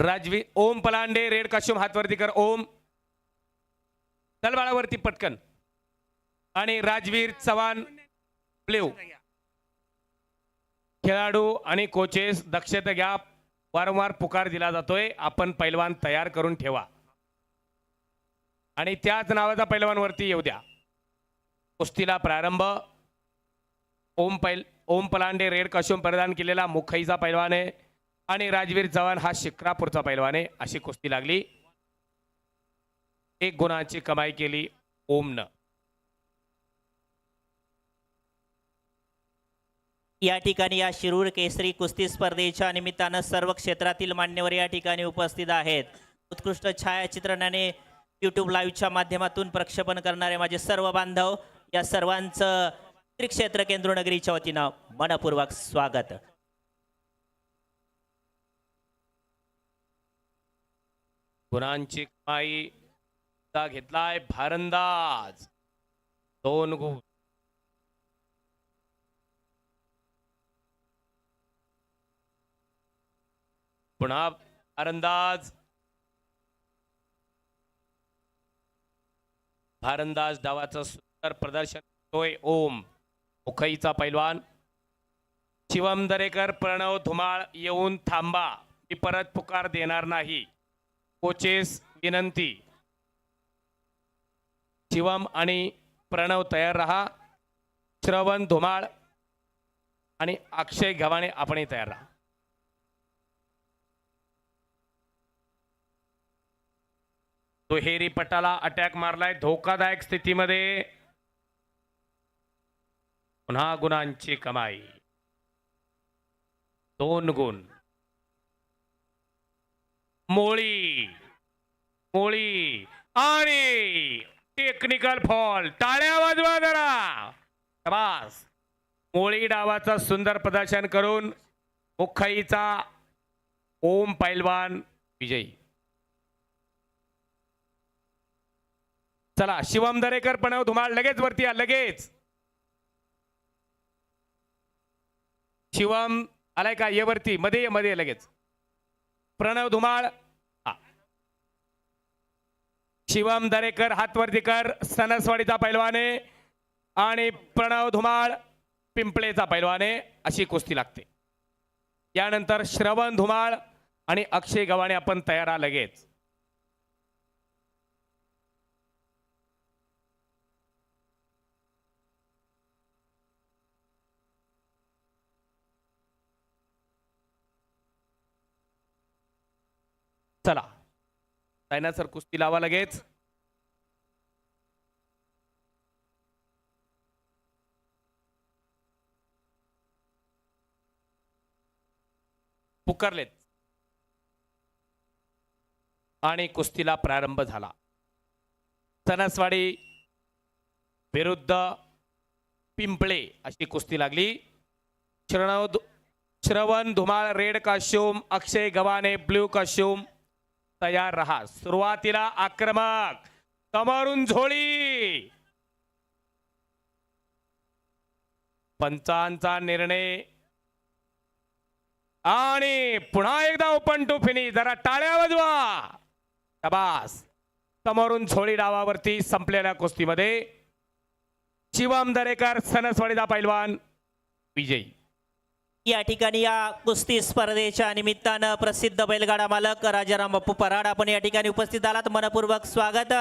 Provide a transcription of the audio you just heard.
राजवी ओम Palande red काश्यूम हातवरती कर ओम. तलबाळावरती पटकन. आणि राजवीर चव्हाण प्लेव खेळाडू आणि कोचेस दक्षता घ्या. वारंवार पुकार दिला जातोय. आपण पैलवान तयार करून ठेवा. आणि त्याच नावाचा पैलवानवरती येऊ द्या. कुस्तीला प्रारंभ. ओम पैल ओम पलांडे रेड काश्यूम परिधान केलेला मुखईचा पैलवान आहे. आणि राजवीर चव्हाण हा शिक्रापूरचा पैलवान आहे अशी कुस्ती लागली. एक गुणाची कमाई केली ओमनं. या ठिकाणी या शिरूर केसरी कुस्ती स्पर्धेच्या निमित्तानं सर्व क्षेत्रातील मान्यवर या ठिकाणी उपस्थित आहेत. उत्कृष्ट छायाचित्रणाने यूट्यूब लाईव्हच्या माध्यमातून प्रक्षेपण करणारे माझे सर्व बांधव या सर्वांचं त्रिक्षेत्र केंद्रनगरीच्या वतीनं मनपूर्वक स्वागत. गुणांची कमाई घेतलाय भारंदाज. दोन गुण. पुन्हा भारंदाज. भारंदाज डावाचं सुंदर प्रदर्शन करतोय ओम. मुखईचा पैलवान. शिवम दरेकर प्रणव धुमाळ येऊन थांबा. मी परत पुकार देणार नाही. कोचेस विनंती. शिवम आणि प्रणव तयार रहा. श्रवण धुमाळ आणि अक्षय घवाणे आपणही तयार राहा. दुहेरी पटाला अटॅक मारलाय धोकादायक स्थितीमध्ये. पुन्हा गुणांची कमाई. दोन गुण. मोळी मोळी. आणि टेक्निकल फॉल टाळ्या वाजवा जरा. शाबास. मोळी डावाचं सुंदर प्रदर्शन करून मुखईचा ओम पैलवान विजयी. चला शिवम दरेकर प्रणव धुमाळ लगेच वरती या लगेच. शिवम आलाय का? ये वरती. मध्ये ये मध्ये लगेच. प्रणव धुमाळ शिवम दरेकर हातवरती कर सणसवाडीचा पैलवाने आणि प्रणव धुमाळ पिंपळेचा पैलवाने अशी कुस्ती लागते. यानंतर श्रवण धुमाळ आणि अक्षय गव्हाणे आपण तयार लगेच. चला. सायना सर कुस्ती लावा लगेच. पुकारलेत. आणि कुस्तीला प्रारंभ झाला. सणसवाडी विरुद्ध पिंपळे अशी कुस्ती लागली. श्रणव Shravan Dhumal red costume Akshay Gavane blue costume तयार राहा. सुरुवातीला आक्रमक. समोरून झोळी. पंचांचा निर्णय. आणि पुन्हा एकदा ओपन टू फिनिश जरा टाळ्या वाजवा. शबास. समोरून झोळी डावावरती संपलेल्या कुस्तीमध्ये. शिवम दरेकर सनसवाडीदा पैलवान. विजयी. या ठिकाणी या कुस्ती स्पर्धेच्या निमित्तानं प्रसिद्ध बैलगाडा मालक राजाराम बाप्पू पराड आपण या ठिकाणी उपस्थित आलात मनपूर्वक स्वागत.